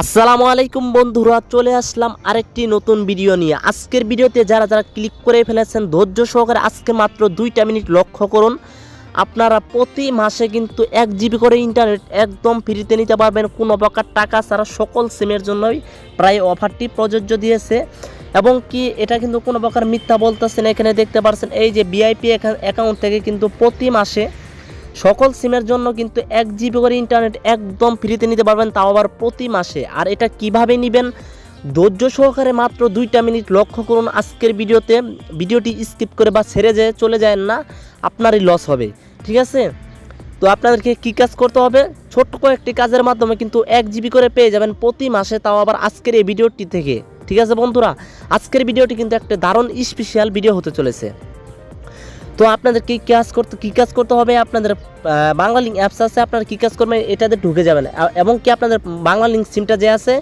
আসসালামু আলাইকুম বন্ধুরা, চলে আসলাম আরেকটি নতুন ভিডিও নিয়ে। আজকের ভিডিওতে যারা যারা ক্লিক করে ফেলেছেন, ধৈর্য সহকারে আজকে মাত্র দুইটা মিনিট লক্ষ্য করুন। আপনারা প্রতি মাসে কিন্তু এক জিবি করে ইন্টারনেট একদম ফ্রিতে নিতে পারবেন। কোনো প্রকার টাকা ছাড়া সকল সিমের জন্যই প্রায় অফারটি প্রযোজ্য দিয়েছে। এবং কি এটা কিন্তু কোনো প্রকার মিথ্যা বলতেছে না এখানে দেখতে পারছেন, এই যে বিআইপি অ্যাকাউন্ট থেকে কিন্তু প্রতি মাসে সকল সিমের জন্য কিন্তু এক জিবি করে ইন্টারনেট একদম ফ্রিতে নিতে পারবেন, তাও আবার প্রতি মাসে। আর এটা কীভাবে নেবেন? ধৈর্য সহকারে মাত্র দুইটা মিনিট লক্ষ্য করুন আজকের ভিডিওতে। ভিডিওটি স্কিপ করে বা ছেড়ে যেয়ে চলে যায় না, আপনারই লস হবে। ঠিক আছে? তো আপনাদেরকে কী কাজ করতে হবে? ছোট্ট কয়েকটি কাজের মাধ্যমে কিন্তু এক জিবি করে পেয়ে যাবেন প্রতি মাসে, তাও আবার আজকের এই ভিডিওটি থেকে। ঠিক আছে বন্ধুরা? আজকের ভিডিওটি কিন্তু একটা দারুণ স্পেশাল ভিডিও হতে চলেছে। তো আপনাদের কী কাজ করতে, কী কাজ করতে হবে? আপনাদের বাংলা লিঙ্ক অ্যাপস আছে, আপনারা কী কাজ করবেন? এটাতে ঢুকে যাবেন। এবং কি আপনাদের বাংলা লিঙ্ক সিমটা যে আছে,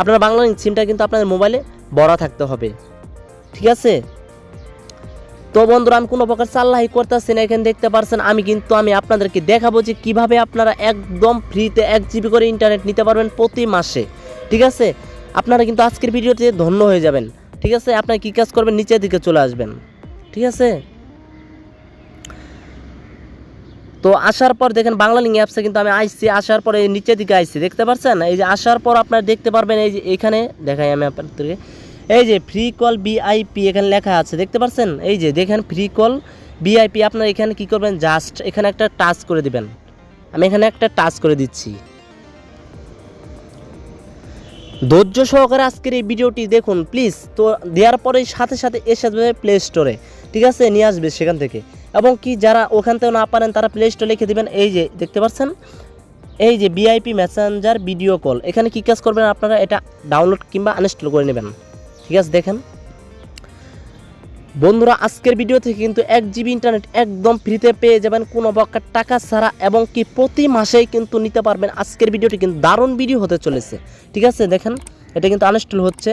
আপনার বাংলা লিঙ্ক সিমটা কিন্তু আপনাদের মোবাইলে বড় থাকতে হবে। ঠিক আছে? তো বন্ধুরা, আমি কোনো প্রকার চাল্লাহি করতেছি না, এখানে দেখতে পারছেন, আমি কিন্তু, আমি আপনাদেরকে দেখাবো যে কীভাবে আপনারা একদম ফ্রিতে এক জিবি করে ইন্টারনেট নিতে পারবেন প্রতি মাসে। ঠিক আছে? আপনারা কিন্তু আজকের ভিডিওতে ধন্য হয়ে যাবেন। ঠিক আছে? আপনারা কী কাজ করবেন? নিচের দিকে চলে আসবেন। ঠিক আছে? তো আসার পর দেখেন বাংলা লিঙ্ক অ্যাপসে কিন্তু আমি আইসি, আসার পরে নিচের দিকে আইসি, দেখতে পাচ্ছেন এই যে আসার পর আপনারা দেখতে পারবেন, এই যে এখানে দেখাই আমি আপনাদেরকে। এই যে ফ্রি কল বিআইপি এখানে লেখা আছে, দেখতে পাচ্ছেন এই যে দেখেন ফ্রি কল বিআইপি আপনারা এখানে কি করবেন? জাস্ট এখানে একটা টাচ করে দিবেন। আমি এখানে একটা টাচ করে দিচ্ছি। ধৈর্য সহকারে আজকের এই ভিডিওটি দেখুন প্লিজ তো দেওয়ার পরে সাথে সাথে এসে যাবে প্লে স্টোরে ঠিক আছে? নিয়ে আসবে সেখান থেকে। এবং কি যারা ওখান থেকে না পারেন, তারা প্লে স্টোরে লিখে দিবেন, এই যে দেখতে পাচ্ছেন? এই যে বিআইপি মেসেঞ্জার ভিডিও কল এখানে কী কাজ করবেন আপনারা? এটা ডাউনলোড কিংবা আনইনস্টল করে নেবেন। ঠিক আছে, দেখেন। বন্ধুরা, আজকের ভিডিও থেকে কিন্তু এক জিবি ইন্টারনেট একদম ফ্রিতে পেয়ে যাবেন, কোনো প্রকার টাকা ছাড়া এবং কি প্রতি মাসেই কিন্তু নিতে পারবেন। আজকের ভিডিওটি কিন্তু দারুণ ভিডিও হতে চলেছে। ঠিক আছে, দেখেন, এটা কিন্তু আনইনস্টল হচ্ছে।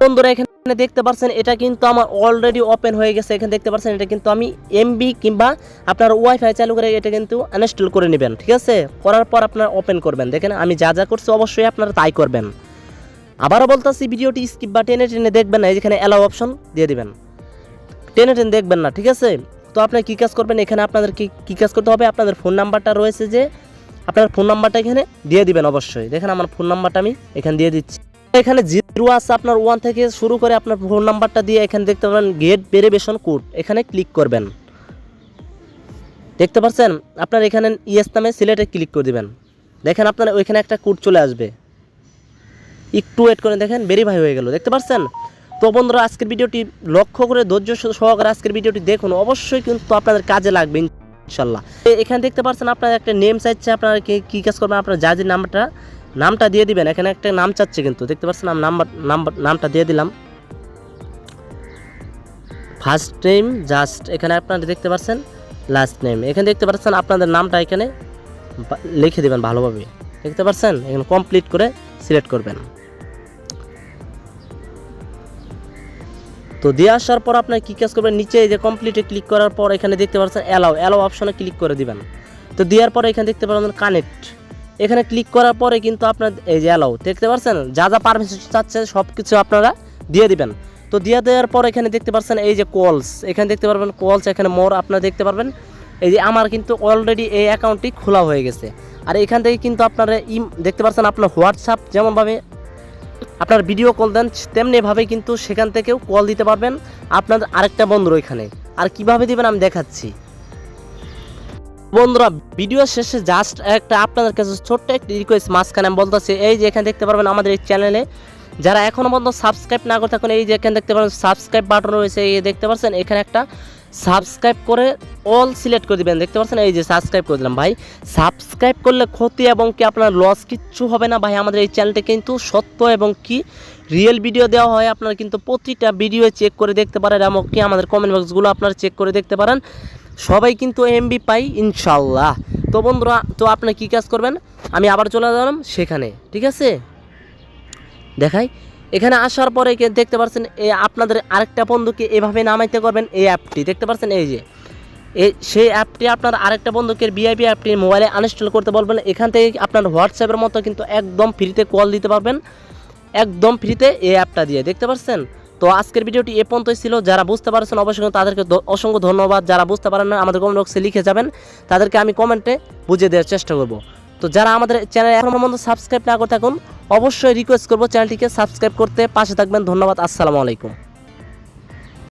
বন্ধুরা, এখানে দেখতে পাচ্ছেন এটা কিন্তু আমার অলরেডি ওপেন হয়ে গেছে। এখানে দেখতে পাচ্ছেন এটা কিন্তু আমি এমবি কিংবা আপনার ওয়াইফাই চালু করে এটা কিন্তু আনইনস্টল করে নেবেন, ঠিক আছে? করার পর আপনারা ওপেন করবেন। দেখেন, আমি যা যা করছি অবশ্যই আপনারা তাই করবেন। আবারও বলতেছি, ভিডিওটি স্কিপ বা টেনে টেনে দেখবেন না, এই যেখানে অ্যালাউ অপশন দিয়ে দিবেন। টেনে টেনে দেখবেন না, ঠিক আছে? তো আপনারা কী কাজ করবেন? এখানে আপনাদের কি, কী কাজ করতে হবে? আপনাদের ফোন নাম্বারটা রয়েছে যে, আপনার ফোন নাম্বারটা এখানে দিয়ে দিবেন অবশ্যই। দেখেন, আমার ফোন নাম্বারটা আমি এখানে দিয়ে দিচ্ছি। এখানে জিরো আছে আপনার ওয়ান থেকে শুরু করে আপনার ফোন নাম্বারটা দিয়ে এখানে দেখতে পাবেন গেট ভেরিফিকেশন কোড এখানে ক্লিক করবেন। দেখতে পাচ্ছেন আপনার এখানে ইয়েস নামে সিলেটে ক্লিক করে দিবেন। দেখেন আপনার ওইখানে একটা কোড চলে আসবে। একটু ওয়েট করে দেখেন ভেরিফাই হয়ে গেল। দেখতে পাচ্ছেন তো বন্ধুরা, আজকের ভিডিওটি লক্ষ্য করে ধৈর্য সহকারে আজকের ভিডিওটি দেখুন। অবশ্যই কিন্তু আপনাদের কাজে লাগবে ইনশাল্লাহ এখানে দেখতে পাচ্ছেন আপনার একটা নেম চাইছে, আপনারা কি- কাজ করবেন, আপনার যে নামটা নামটা দিয়ে দিবেন, এখানে একটা নাম চাচ্ছে কিন্তু, দেখতে পাচ্ছেন আমি নাম্বার নাম্বার, নামটা দিয়ে দিলাম। ফার্স্ট নেম জাস্ট এখানে আপনারা দেখতে পাচ্ছেন লাস্ট নেম এখানে দেখতে পাচ্ছেন আপনাদের নামটা এখানে লিখে দেবেন ভালোভাবে, দেখতে পাচ্ছেন? এখানে কমপ্লিট করে সিলেক্ট করবেন। তো দিয়ে আসার পর আপনার কী কাজ করবেন? নিচে এই যে কমপ্লিটে ক্লিক করার পর এখানে দেখতে পাচ্ছেন অ্যালাও অ্যালাও অপশনে ক্লিক করে দিবেন। তো দেওয়ার পরে এখানে দেখতে পাবেন কানেক্ট এখানে ক্লিক করার পরে কিন্তু আপনার এই যে অ্যালাউ দেখতে পাচ্ছেন যা যা পারমিশন চাচ্ছে সব কিছু আপনারা দিয়ে দিবেন। তো দিয়ে দেওয়ার পর এখানে দেখতে পাচ্ছেন এই যে কলস এখানে দেখতে পারবেন কলস এখানে মোর আপনারা দেখতে পারবেন। এই যে আমার কিন্তু অলরেডি এই অ্যাকাউন্টটি খোলা হয়ে গেছে। আর এখান থেকে কিন্তু আপনারা ইম দেখতে পাচ্ছেন আপনার হোয়াটসঅ্যাপ যেমনভাবে আপনার ভিডিও কল দেন, তেমনিভাবে কিন্তু সেখান থেকেও কল দিতে পারবেন। আপনাদের আরেকটা বন্ধুর ওইখানে। আর কীভাবে দিবেন আমি দেখাচ্ছি। বন্ধুরা, ভিডিও শেষে জাস্ট একটা আপনাদের কাছে ছোট্ট একটা রিকোয়েস্ট মাঝখানে আমি বলতেছি, এই যে এখানে দেখতে পারবেন আমাদের এই চ্যানেলে যারা এখনও পর্যন্ত সাবস্ক্রাইব না করে থাকুন, এই যে এখানে দেখতে পারেন সাবস্ক্রাইব বাটন রয়েছে, এই দেখতে পাচ্ছেন এখানে একটা সাবস্ক্রাইব করে অল সিলেক্ট করে দিবেন, দেখতে পাচ্ছেন এই যে সাবস্ক্রাইব করে দিলাম। ভাই সাবস্ক্রাইব করলে ক্ষতি এবং কি আপনার লস কিচ্ছু হবে না? ভাই, আমাদের এই চ্যানেলটা কিন্তু সত্য এবং কি রিয়েল ভিডিও দেওয়া হয়, আপনারা কিন্তু প্রতিটা ভিডিও চেক করে দেখতে পারেন এবং কি আমাদের কমেন্ট বক্সগুলো আপনারা চেক করে দেখতে পারেন। সবাই কিন্তু এমবি পাই, ইনশাল্লাহ। তো বন্ধুরা, তো আপনি কী কাজ করবেন? আমি আবার চলে গেলাম সেখানে, ঠিক আছে? দেখাই। এখানে আসার পরে দেখতে পাচ্ছেন এ আপনাদের আরেকটা বন্ধুকে এভাবে নামাইতে করবেন এই অ্যাপটি। দেখতে পাচ্ছেন এই যে এই সেই অ্যাপটি আপনার আরেকটা বন্ধুকে ভিআইপি অ্যাপটি মোবাইলে আনইনস্টল করতে বলবেন। এখান থেকে আপনার হোয়াটসঅ্যাপের মতো কিন্তু একদম ফ্রিতে কল দিতে পারবেন। একদম ফ্রিতে এই অ্যাপটা দিয়ে, দেখতে পাচ্ছেন তো আজকের ভিডিওটি এ পর্যন্তই ছিল। যারা বুঝতে পারছেন অবশ্যই তাদেরকে অসংখ্য ধন্যবাদ। যারা বুঝতে পারেন না, আমাদের কমেন্ট বক্সে লিখে যাবেন। তাদেরকে আমি কমেন্টে বুঝিয়ে দেওয়ার চেষ্টা করব। তো যারা আমাদের চ্যানেল এখনও পর্যন্ত সাবস্ক্রাইব না করে থাকুন, অবশ্যই রিকোয়েস্ট করব চ্যানেলটিকে সাবস্ক্রাইব করতে। পাশে থাকবেন। ধন্যবাদ। আসসালামু আলাইকুম।